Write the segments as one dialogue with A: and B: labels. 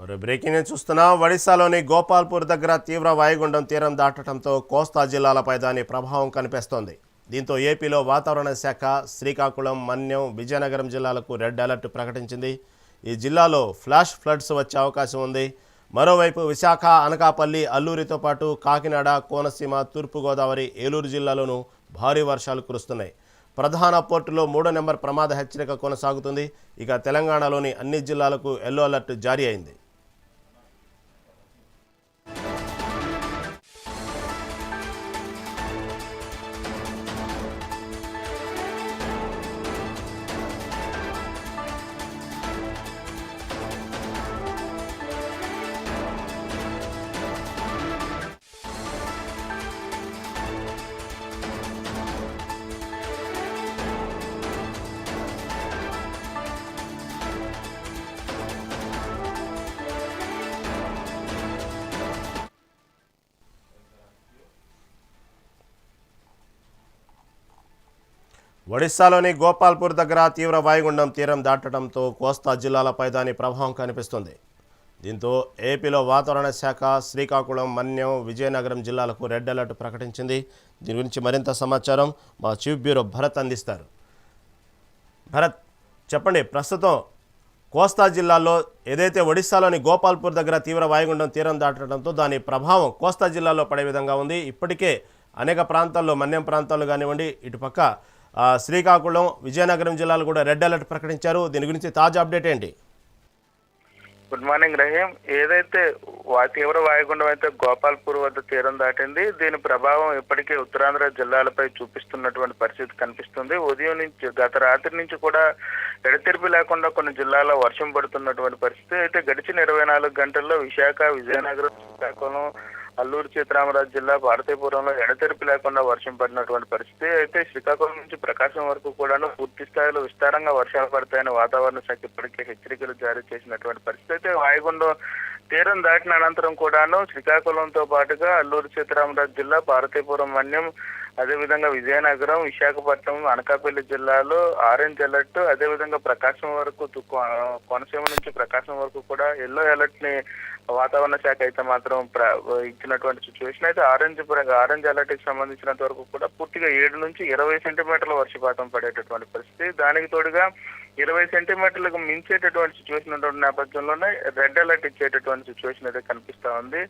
A: మరో బ్రేకింగ్ చూస్తున్నాం ఒడిశాలోని గోపాల్పూర్ దగ్గర తీవ్ర వాయుగుండం తీరం దాటడంతో కోస్తా జిల్లాలపై దాని ప్రభావం కనిపిస్తోంది దీంతో ఏపీలో వాతావరణ శాఖ శ్రీకాకుళం మన్యం విజయనగరం జిల్లాలకు రెడ్ అలర్ట్ ప్రకటించింది ఈ జిల్లాలో ఫ్లాష్ ఫ్లడ్స్ వచ్చే అవకాశం ఉంది మరోవైపు విశాఖ అనకాపల్లి అల్లూరితో పాటు కాకినాడ కోనసీమ తూర్పుగోదావరి ఏలూరు జిల్లాలోనూ భారీ వర్షాలు కురుస్తున్నాయి ప్రధాన పోర్టులో మూడో నెంబర్ ప్రమాద హెచ్చరిక కొనసాగుతుంది ఇక తెలంగాణలోని అన్ని జిల్లాలకు ఎల్లో అలర్ట్ జారీ అయింది ఒడిశాలోని గోపాల్పూర్ దగ్గర తీవ్ర వాయుగుండం తీరం దాటడంతో కోస్తా జిల్లాలపై దాని ప్రభావం కనిపిస్తుంది దీంతో ఏపీలో వాతావరణ శాఖ శ్రీకాకుళం మన్యం విజయనగరం జిల్లాలకు రెడ్ అలర్ట్ ప్రకటించింది దీని గురించి మరింత సమాచారం మా చీఫ్ బ్యూరో భరత్ అందిస్తారు భరత్ చెప్పండి ప్రస్తుతం కోస్తా జిల్లాలో ఏదైతే ఒడిశాలోని గోపాల్పూర్ దగ్గర తీవ్ర వాయుగుండం తీరం దాటడంతో దాని ప్రభావం కోస్తా జిల్లాలో పడే విధంగా ఉంది ఇప్పటికే అనేక ప్రాంతాల్లో మన్యం ప్రాంతాలు కానివ్వండి ఇటుపక్క శ్రీకాకుళం విజయనగరం జిల్లాలు కూడా రెడ్ అలర్ట్ ప్రకటించారు దీని గురించి తాజా అప్డేట్ ఏంటి
B: గుడ్ మార్నింగ్ రహీం ఏదైతే తీవ్ర వాయుగుండం అయితే గోపాల్పూర్ వద్ద తీరం దాటింది దీని ప్రభావం ఇప్పటికే ఉత్తరాంధ్ర జిల్లాలపై చూపిస్తున్నటువంటి పరిస్థితి కనిపిస్తుంది ఉదయం నుంచి గత రాత్రి నుంచి కూడా ఎడతెరిపి లేకుండా కొన్ని జిల్లాల్లో వర్షం పడుతున్నటువంటి పరిస్థితి అయితే గడిచిన ఇరవై నాలుగు గంటల్లో విశాఖ విజయనగరం శ్రీకాకుళం అల్లూరు సీతారామరాజు జిల్లా భారతీపురంలో ఎడతెరిపి లేకుండా వర్షం పడినటువంటి పరిస్థితి అయితే శ్రీకాకుళం నుంచి ప్రకాశం వరకు కూడాను పూర్తి స్థాయిలో విస్తారంగా వర్షాలు పడతాయని వాతావరణ శాఖ ఇప్పటికే హెచ్చరికలు జారీ చేసినటువంటి పరిస్థితి అయితే వాయుగుండం తీరం దాటిన అనంతరం కూడాను శ్రీకాకుళంతో పాటుగా అల్లూరు సీతారామరాజు జిల్లా భారతీపురం మన్యం అదేవిధంగా విజయనగరం విశాఖపట్నం అనకాపల్లి జిల్లాలో ఆరెంజ్ అలర్ట్ అదేవిధంగా ప్రకాశం వరకు కోనసీమ నుంచి ప్రకాశం వరకు కూడా ఎల్లో అలర్ట్ ని వాతావరణ శాఖ అయితే మాత్రం ఇచ్చినటువంటి సిచ్యువేషన్ అయితే ఆరెంజ్ ఆరెంజ్ అలర్ట్ కి సంబంధించినంత వరకు కూడా పూర్తిగా ఏడు నుంచి ఇరవై సెంటీమీటర్ల వర్షపాతం పడేటటువంటి పరిస్థితి దానికి తోడుగా ఇరవై సెంటీమీటర్లకు మించేటటువంటి సిచ్యువేషన్ ఉన్న నేపథ్యంలోనే రెడ్ అలర్ట్ ఇచ్చేటటువంటి సిచ్యువేషన్ అయితే కనిపిస్తా ఉంది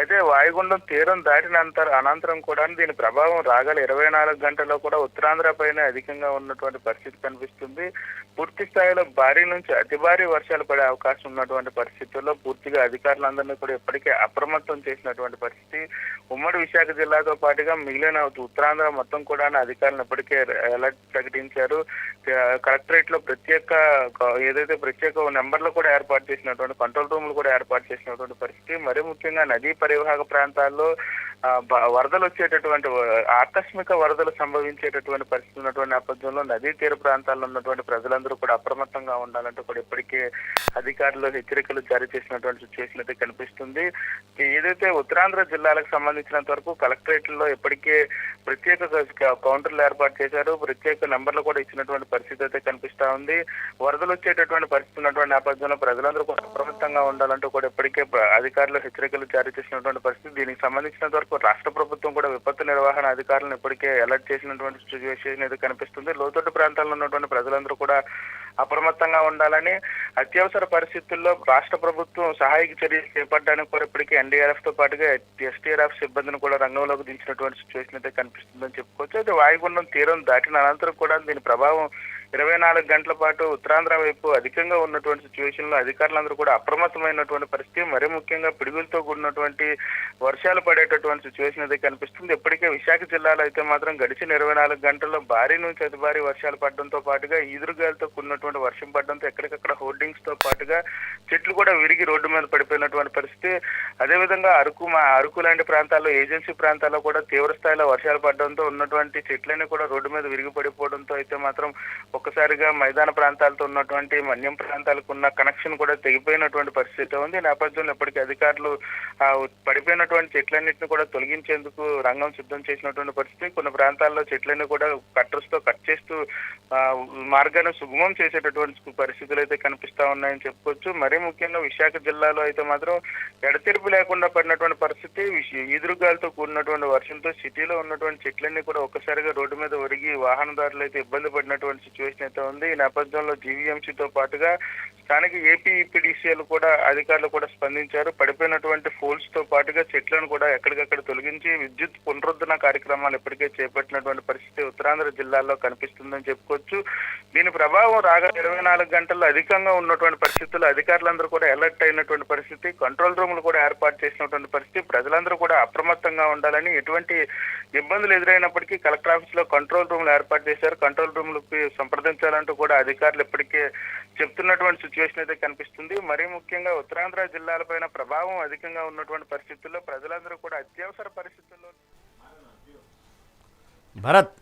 B: అయితే వాయుగుండం తీరం దాటిన అనంతరం కూడా దీని ప్రభావం రాగల ఇరవై నాలుగు గంటల్లో కూడా ఉత్తరాంధ్ర పైన అధికంగా ఉన్నటువంటి పరిస్థితి కనిపిస్తుంది పూర్తి స్థాయిలో భారీ నుంచి అతి భారీ వర్షాలు పడే అవకాశం ఉన్నటువంటి పరిస్థితుల్లో పూర్తిగా అధికారులందరినీ కూడా ఇప్పటికే అప్రమత్తం చేసినటువంటి పరిస్థితి ఉమ్మడి విశాఖ జిల్లాతో పాటుగా మిగిలిన ఉత్తరాంధ్ర మొత్తం కూడా అధికారులు ఇప్పటికే అలర్ట్ ప్రకటించారు కలెక్టరేట్ లో ప్రతి ప్రత్యేక ఏదైతే ప్రత్యేక నెంబర్లు కూడా ఏర్పాటు చేసినటువంటి కంట్రోల్ రూమ్లు కూడా ఏర్పాటు చేసినటువంటి పరిస్థితి మరి ముఖ్యంగా నదీ పరివాహక ప్రాంతాల్లో వరదలు వచ్చేటటువంటి ఆకస్మిక వరదలు సంభవించేటటువంటి పరిస్థితి ఉన్నటువంటి నేపథ్యంలో నదీ తీర ప్రాంతాల్లో ఉన్నటువంటి ప్రజలందరూ కూడా అప్రమత్తంగా ఉండాలంటూ కూడా ఇప్పటికే అధికారులు హెచ్చరికలు జారీ చేసినటువంటి సిచ్యువేషన్ అయితే కనిపిస్తుంది ఏదైతే ఉత్తరాంధ్ర జిల్లాలకు సంబంధించినంత వరకు లో ఇప్పటికే ప్రత్యేక కౌంటర్లు ఏర్పాటు చేశారు ప్రత్యేక నెంబర్లు కూడా ఇచ్చినటువంటి పరిస్థితి అయితే కనిపిస్తా ఉంది వరదలు వచ్చేటటువంటి పరిస్థితి ఉన్నటువంటి నేపథ్యంలో ప్రజలందరూ కూడా అప్రమత్తంగా ఉండాలంటూ కూడా ఇప్పటికే అధికారులు హెచ్చరికలు జారీ చేసినటువంటి పరిస్థితి దీనికి సంబంధించినంత వరకు మేరకు రాష్ట్ర ప్రభుత్వం కూడా విపత్తు నిర్వహణ అధికారులను ఇప్పటికే అలర్ట్ చేసినటువంటి సిచ్యువేషన్ ఇది కనిపిస్తుంది లోతట్టు ప్రాంతాల్లో ఉన్నటువంటి ప్రజలందరూ కూడా అప్రమత్తంగా ఉండాలని అత్యవసర పరిస్థితుల్లో రాష్ట్ర ప్రభుత్వం సహాయక చర్యలు చేపట్టడానికి ఇప్పటికీ ఎన్డీఆర్ఎఫ్ తో పాటుగా ఎస్టీఆర్ఎఫ్ సిబ్బందిని కూడా రంగంలోకి దించినటువంటి సిచ్యువేషన్ అయితే కనిపిస్తుందని చెప్పుకోవచ్చు అయితే వాయుగుండం తీరం దాటిన అనంతరం కూడా దీని ప్రభావం ఇరవై నాలుగు గంటల పాటు ఉత్తరాంధ్ర వైపు అధికంగా ఉన్నటువంటి సిచ్యువేషన్ లో అధికారులందరూ కూడా అప్రమత్తమైనటువంటి పరిస్థితి మరీ ముఖ్యంగా పిడుగులతో కూడినటువంటి వర్షాలు పడేటటువంటి సిచ్యువేషన్ అయితే కనిపిస్తుంది ఇప్పటికే విశాఖ జిల్లాలో అయితే మాత్రం గడిచిన ఇరవై నాలుగు గంటల్లో భారీ నుంచి అతి భారీ వర్షాలు పడడంతో పాటుగా ఈదురుగాలితో కూడినటువంటి పడినటువంటి వర్షం పడడంతో ఎక్కడికక్కడ హోర్డింగ్స్ తో పాటుగా చెట్లు కూడా విరిగి రోడ్డు మీద పడిపోయినటువంటి పరిస్థితి అదేవిధంగా అరకు మా అరకు లాంటి ప్రాంతాల్లో ఏజెన్సీ ప్రాంతాల్లో కూడా తీవ్ర స్థాయిలో వర్షాలు పడడంతో ఉన్నటువంటి చెట్లన్నీ కూడా రోడ్డు మీద విరిగి పడిపోవడంతో అయితే మాత్రం ఒక్కసారిగా మైదాన ప్రాంతాలతో ఉన్నటువంటి మన్యం ప్రాంతాలకు ఉన్న కనెక్షన్ కూడా తెగిపోయినటువంటి పరిస్థితి ఉంది నేపథ్యంలో ఇప్పటికీ అధికారులు పడిపోయినటువంటి చెట్లన్నింటినీ కూడా తొలగించేందుకు రంగం సిద్ధం చేసినటువంటి పరిస్థితి కొన్ని ప్రాంతాల్లో చెట్లన్నీ కూడా కట్టర్స్ తో కట్ చేస్తూ మార్గాన్ని సుగమం చేసే చేసేటటువంటి పరిస్థితులు అయితే కనిపిస్తా ఉన్నాయని చెప్పుకోవచ్చు మరీ ముఖ్యంగా విశాఖ జిల్లాలో అయితే మాత్రం ఎడతెరిపి లేకుండా పడినటువంటి పరిస్థితి ఈదురుగాలితో కూడినటువంటి వర్షంతో సిటీలో ఉన్నటువంటి చెట్లన్నీ కూడా ఒక్కసారిగా రోడ్డు మీద ఒరిగి వాహనదారులు అయితే ఇబ్బంది పడినటువంటి సిచ్యువేషన్ అయితే ఉంది ఈ నేపథ్యంలో జీవీఎంసీతో పాటుగా స్థానిక ఏపీ కూడా అధికారులు కూడా స్పందించారు పడిపోయినటువంటి ఫోల్స్ తో పాటుగా చెట్లను కూడా ఎక్కడికక్కడ తొలగించి విద్యుత్ పునరుద్ధరణ కార్యక్రమాలు ఇప్పటికే చేపట్టినటువంటి పరిస్థితి ఉత్తరాంధ్ర జిల్లాల్లో కనిపిస్తుందని చెప్పుకోవచ్చు దీని ప్రభావం రాగా ఇరవై నాలుగు గంటల్లో అధికంగా ఉన్నటువంటి పరిస్థితుల్లో అధికారులందరూ కూడా అలర్ట్ అయినటువంటి పరిస్థితి కంట్రోల్ రూమ్లు కూడా ఏర్పాటు చేసినటువంటి పరిస్థితి ప్రజలందరూ కూడా అప్రమత్తంగా ఉండాలని ఎటువంటి ఇబ్బందులు ఎదురైనప్పటికీ కలెక్టర్ ఆఫీస్ లో కంట్రోల్ రూమ్లు ఏర్పాటు చేశారు కంట్రోల్ రూమ్లు సంప్రదించాలంటూ కూడా అధికారులు ఇప్పటికే చెప్తున్నటువంటి సిచ్యువేషన్ అయితే కనిపిస్తుంది మరీ ముఖ్యంగా ఉత్తరాంధ్ర జిల్లాలపైన ప్రభావం అధికంగా ఉన్నటువంటి పరిస్థితుల్లో ప్రజలందరూ కూడా అత్యవసర పరిస్థితుల్లో
A: భరత్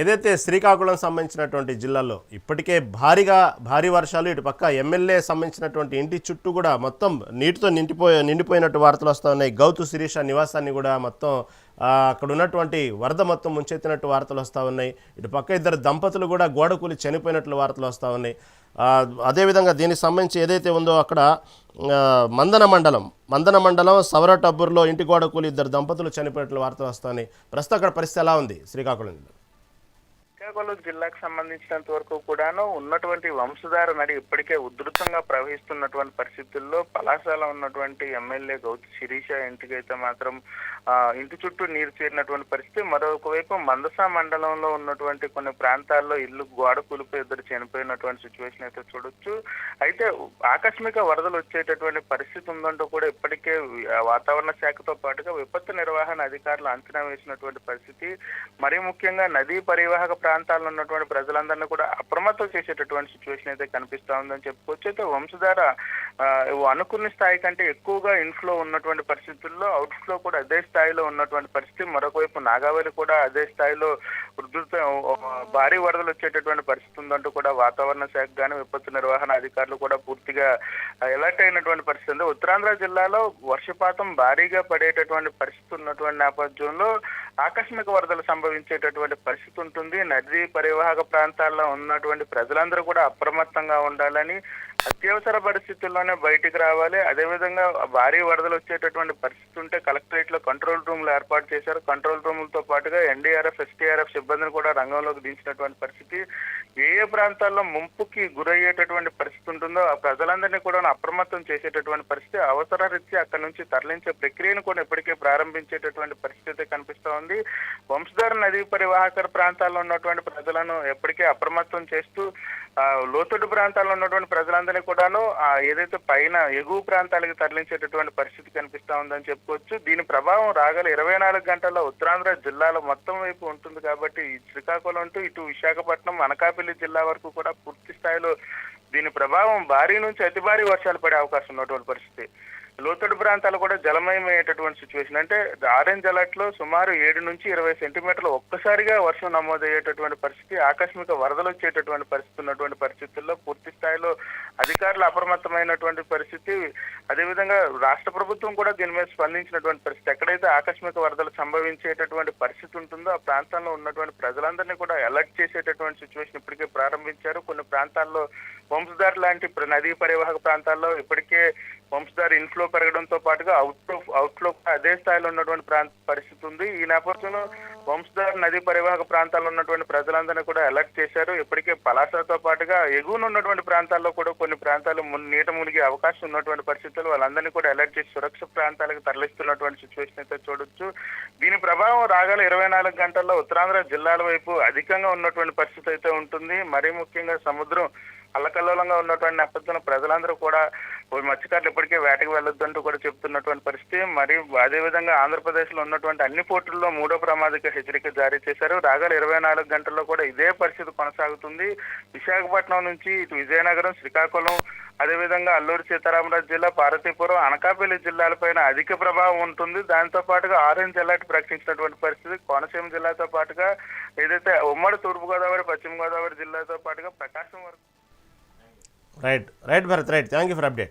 A: ఏదైతే శ్రీకాకుళం సంబంధించినటువంటి జిల్లాలో ఇప్పటికే భారీగా భారీ వర్షాలు ఇటు పక్క ఎమ్మెల్యే సంబంధించినటువంటి ఇంటి చుట్టూ కూడా మొత్తం నీటితో నిండిపోయి నిండిపోయినట్టు వార్తలు వస్తూ ఉన్నాయి గౌతు శిరీష నివాసాన్ని కూడా మొత్తం అక్కడ ఉన్నటువంటి వరద మొత్తం ముంచెత్తినట్టు వార్తలు వస్తూ ఉన్నాయి ఇటు పక్క ఇద్దరు దంపతులు కూడా గోడకూలి చనిపోయినట్లు వార్తలు వస్తూ ఉన్నాయి అదేవిధంగా దీనికి సంబంధించి ఏదైతే ఉందో అక్కడ మందన మండలం మందన మండలం సవర టబ్బుర్లో ఇంటి గోడ కూలి ఇద్దరు దంపతులు చనిపోయినట్లు వార్త వస్తాయని ప్రస్తుతం అక్కడ పరిస్థితి ఎలా ఉంది శ్రీకాకుళం
B: శ్రీకాకుళం జిల్లాకు సంబంధించినంత వరకు కూడాను ఉన్నటువంటి వంశధార నడి ఇప్పటికే ఉధృతంగా ప్రవహిస్తున్నటువంటి పరిస్థితుల్లో పలాసాల ఉన్నటువంటి ఎమ్మెల్యే గౌతి శిరీష ఇంటికైతే మాత్రం ఇంటి చుట్టూ నీరు చేరినటువంటి పరిస్థితి మరొకవైపు మందసా మండలంలో ఉన్నటువంటి కొన్ని ప్రాంతాల్లో ఇల్లు గోడ కులిపి ఇద్దరు చనిపోయినటువంటి సిచ్యువేషన్ అయితే చూడొచ్చు అయితే ఆకస్మిక వరదలు వచ్చేటటువంటి పరిస్థితి ఉందంటూ కూడా ఇప్పటికే వాతావరణ శాఖతో పాటుగా విపత్తు నిర్వహణ అధికారులు అంచనా వేసినటువంటి పరిస్థితి మరీ ముఖ్యంగా నదీ పరివాహక ప్రాంతాల్లో ఉన్నటువంటి ప్రజలందరినీ కూడా అప్రమత్తం చేసేటటువంటి సిచ్యువేషన్ అయితే కనిపిస్తా ఉందని చెప్పుకోవచ్చు అయితే వంశధార అనుకున్న స్థాయి కంటే ఎక్కువగా ఇన్ఫ్లో ఉన్నటువంటి పరిస్థితుల్లో అవుట్ఫ్లో కూడా అదే స్థాయిలో ఉన్నటువంటి పరిస్థితి మరొకవైపు నాగావళి కూడా అదే స్థాయిలో ఉధృత భారీ వరదలు వచ్చేటటువంటి పరిస్థితి ఉందంటూ కూడా వాతావరణ శాఖ గాని విపత్తు నిర్వహణ అధికారులు కూడా పూర్తిగా ఎలర్ట్ అయినటువంటి పరిస్థితి ఉంది ఉత్తరాంధ్ర జిల్లాలో వర్షపాతం భారీగా పడేటటువంటి పరిస్థితి ఉన్నటువంటి నేపథ్యంలో ఆకస్మిక వరదలు సంభవించేటటువంటి పరిస్థితి ఉంటుంది నదీ పరివాహక ప్రాంతాల్లో ఉన్నటువంటి ప్రజలందరూ కూడా అప్రమత్తంగా ఉండాలని అత్యవసర పరిస్థితుల్లోనే బయటికి రావాలి అదేవిధంగా భారీ వరదలు వచ్చేటటువంటి పరిస్థితి ఉంటే కలెక్టరేట్ లో కంట్రోల్ రూమ్లు ఏర్పాటు చేశారు కంట్రోల్ రూమ్లతో పాటుగా ఎన్డీఆర్ఎఫ్ ఎస్టీఆర్ఎఫ్ సిబ్బందిని కూడా రంగంలోకి దించినటువంటి పరిస్థితి ఏ ఏ ప్రాంతాల్లో ముంపుకి గురయ్యేటటువంటి పరిస్థితి ఉంటుందో ఆ ప్రజలందరినీ కూడా అప్రమత్తం చేసేటటువంటి పరిస్థితి అవసరరీత్యా అక్కడి నుంచి తరలించే ప్రక్రియను కూడా ఇప్పటికే ప్రారంభించేటటువంటి పరిస్థితి కనిపిస్తూ ఉంది వంశధార నదీ పరివాహకర ప్రాంతాల్లో ఉన్నటువంటి ప్రజలను ఎప్పటికే అప్రమత్తం చేస్తూ లోతుడు ప్రాంతాల్లో ఉన్నటువంటి ప్రజలందరినీ రైతులందరినీ కూడాను ఏదైతే పైన ఎగువ ప్రాంతాలకు తరలించేటటువంటి పరిస్థితి కనిపిస్తా ఉందని చెప్పుకోవచ్చు దీని ప్రభావం రాగల ఇరవై నాలుగు గంటల్లో ఉత్తరాంధ్ర జిల్లాలో మొత్తం వైపు ఉంటుంది కాబట్టి శ్రీకాకుళం అంటూ ఇటు విశాఖపట్నం అనకాపల్లి జిల్లా వరకు కూడా పూర్తి స్థాయిలో దీని ప్రభావం భారీ నుంచి అతి భారీ వర్షాలు పడే అవకాశం ఉన్నటువంటి పరిస్థితి లోతడు ప్రాంతాలు కూడా జలమయమయ్యేటటువంటి సిచ్యువేషన్ అంటే ఆరెంజ్ అలర్ట్ లో సుమారు ఏడు నుంచి ఇరవై సెంటీమీటర్లు ఒక్కసారిగా వర్షం నమోదయ్యేటటువంటి పరిస్థితి ఆకస్మిక వరదలు వచ్చేటటువంటి పరిస్థితి ఉన్నటువంటి పరిస్థితుల్లో పూర్తి స్థాయిలో అధికారులు అప్రమత్తమైనటువంటి పరిస్థితి అదేవిధంగా రాష్ట్ర ప్రభుత్వం కూడా దీని మీద స్పందించినటువంటి పరిస్థితి ఎక్కడైతే ఆకస్మిక వరదలు సంభవించేటటువంటి పరిస్థితి ఉంటుందో ఆ ప్రాంతంలో ఉన్నటువంటి ప్రజలందరినీ కూడా అలర్ట్ చేసేటటువంటి సిచ్యువేషన్ ఇప్పటికే ప్రారంభించారు కొన్ని ప్రాంతాల్లో వంశధార్ లాంటి నదీ పరివాహక ప్రాంతాల్లో ఇప్పటికే వంశధార ఇన్ఫ్లో పెరగడంతో పాటుగా అవుట్ఫ్లో అవుట్ఫ్లో అదే స్థాయిలో ఉన్నటువంటి ప్రాంత పరిస్థితి ఉంది ఈ నేపథ్యంలో వంశధార నదీ పరివాహక ప్రాంతాల్లో ఉన్నటువంటి ప్రజలందరినీ కూడా అలర్ట్ చేశారు ఇప్పటికే పలాసతో పాటుగా ఎగువన ఉన్నటువంటి ప్రాంతాల్లో కూడా కొన్ని ప్రాంతాలు నీట మునిగే అవకాశం ఉన్నటువంటి పరిస్థితులు వాళ్ళందరినీ కూడా అలర్ట్ చేసి సురక్షిత ప్రాంతాలకు తరలిస్తున్నటువంటి సిచ్యువేషన్ అయితే చూడొచ్చు దీని ప్రభావం రాగల ఇరవై నాలుగు గంటల్లో ఉత్తరాంధ్ర జిల్లాల వైపు అధికంగా ఉన్నటువంటి పరిస్థితి అయితే ఉంటుంది మరీ ముఖ్యంగా సముద్రం అల్లకల్లోలంగా ఉన్నటువంటి నేపథ్యంలో ప్రజలందరూ కూడా మత్స్యకారులు ఇప్పటికే వేటకు వెళ్ళొద్దంటూ కూడా చెప్తున్నటువంటి పరిస్థితి మరి అదేవిధంగా ఆంధ్రప్రదేశ్లో ఉన్నటువంటి అన్ని పోర్టుల్లో మూడో ప్రమాదక హెచ్చరిక జారీ చేశారు రాగల ఇరవై నాలుగు గంటల్లో కూడా ఇదే పరిస్థితి కొనసాగుతుంది విశాఖపట్నం నుంచి ఇటు విజయనగరం శ్రీకాకుళం అదేవిధంగా అల్లూరు సీతారామరాజు జిల్లా పార్వతీపురం అనకాపల్లి జిల్లాలపైన అధిక ప్రభావం ఉంటుంది దాంతో పాటుగా ఆరెంజ్ అలర్ట్ ప్రకటించినటువంటి పరిస్థితి కోనసీమ జిల్లాతో పాటుగా ఏదైతే ఉమ్మడి తూర్పుగోదావరి పశ్చిమ గోదావరి జిల్లాతో పాటుగా ప్రకాశం వరకు
A: Right, Bharat, right. Thank you for update.